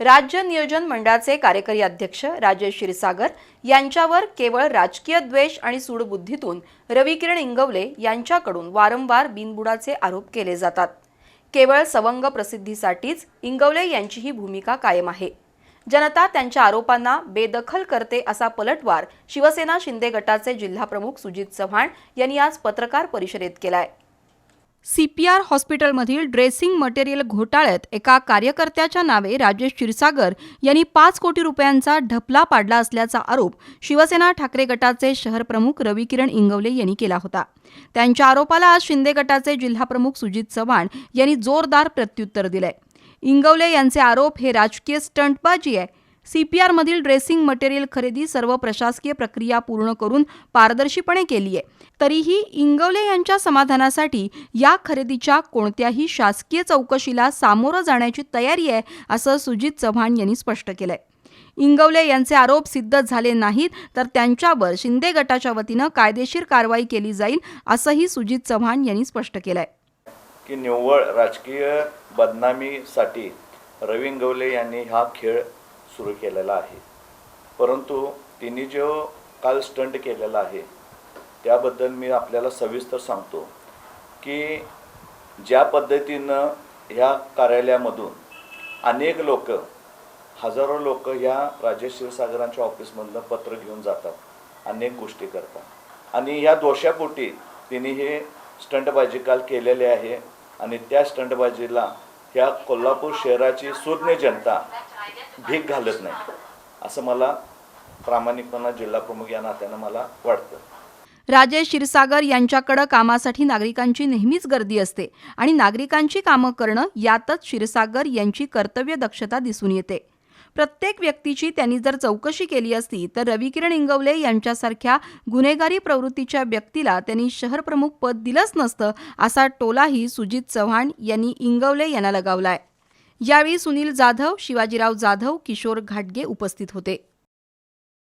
राज्य नियोजन मंडळाचे कार्यकारी अध्यक्ष राजेश क्षीरसागर यांच्यावर केवळ राजकीय द्वेष आणि सूडबुद्धीतून रविकिरण इंगवले यांच्याकडून वारंवार बिनबुडाचे आरोप केले जातात. केवळ सवंग प्रसिद्धीसाठीच इंगवले यांची ही भूमिका कायम आहे. जनता त्यांच्या आरोपांना बेदखल करते असा पलटवार शिवसेना शिंदे गटाचे जिल्हाप्रमुख सुजित चव्हाण यांनी आज पत्रकार परिषदेत केलाय. सीपीआर हॉस्पिटलमधील ड्रेसिंग मटेरियल घोटाळ्यात एका कार्यकर्त्याच्या नावे राजेश क्षीरसागर यांनी पाच कोटी रुपयांचा ढपला पाडला असल्याचा आरोप शिवसेना ठाकरे गटाचे शहर प्रमुख रविकिरण इंगवले यांनी केला होता. त्यांच्या आरोपाला आज शिंदे गटाचे जिल्हाप्रमुख सुजित चव्हाण यांनी जोरदार प्रत्युत्तर दिलंय. इंगवले यांचे आरोप हे राजकीय स्टंटबाजी आहे. सीपीआरमधील ड्रेसिंग मटेरियल खरेदी सर्व प्रशासकीय प्रक्रिया पूर्ण करून पारदर्शीपणे केली आहे तरीही इंगवले यांच्या समाधानासाठी या खरेदीच्या कोणत्याही शासकीय चौकशीला सामोरं जाण्याची तयारी आहे असं सुजित चव्हाण यांनी स्पष्ट केलंय. इंगवले यांचे आरोप सिद्ध झाले नाहीत तर त्यांच्यावर शिंदे गटाच्या वतीनं कायदेशीर कारवाई केली जाईल असंही सुजित चव्हाण यांनी स्पष्ट केलंय. की निव्वळ राजकीय बदनामीसाठी रवी इंगवले यांनी हा खेळ सुरू केलेला आहे. परंतु तिने जो काल स्टंट केलेला आहे त्याबद्दल मी आपल्याला सविस्तर सांगतो की ज्या पद्धतीनं ह्या कार्यालयामधून अनेक लोक हजारो लोक ह्या राजेश क्षीरसागरांच्या ऑफिसमधनं पत्र घेऊन जातात अनेक गोष्टी करतात. आणि ह्या दोषापोटी तिने हे स्टंटबाजी काल केलेले आहे आणि त्या स्टंटबाजीला ह्या कोल्हापूर शहराची सुज्ञ जनता भीक घालत नाही असं मला प्रामाणिकपणा जिल्हाप्रमुख या नात्यानं मला वाटतं. राजेश क्षीरसागर यांच्याकडं कामासाठी नागरिकांची नेहमीच गर्दी असते आणि नागरिकांची कामं करणं यातच क्षीरसागर यांची कर्तव्य दक्षता दिसून येते. प्रत्येक व्यक्तीची त्यांनी जर चौकशी केली असती तर रविकिरण इंगवले यांच्यासारख्या गुन्हेगारी प्रवृत्तीच्या व्यक्तीला त्यांनी शहरप्रमुख पद दिलंच नसतं असा टोलाही सुजित चव्हाण यांनी इंगवले यांना लगावलाय. यावेळी सुनील जाधव शिवाजीराव जाधव किशोर घाटगे उपस्थित होते.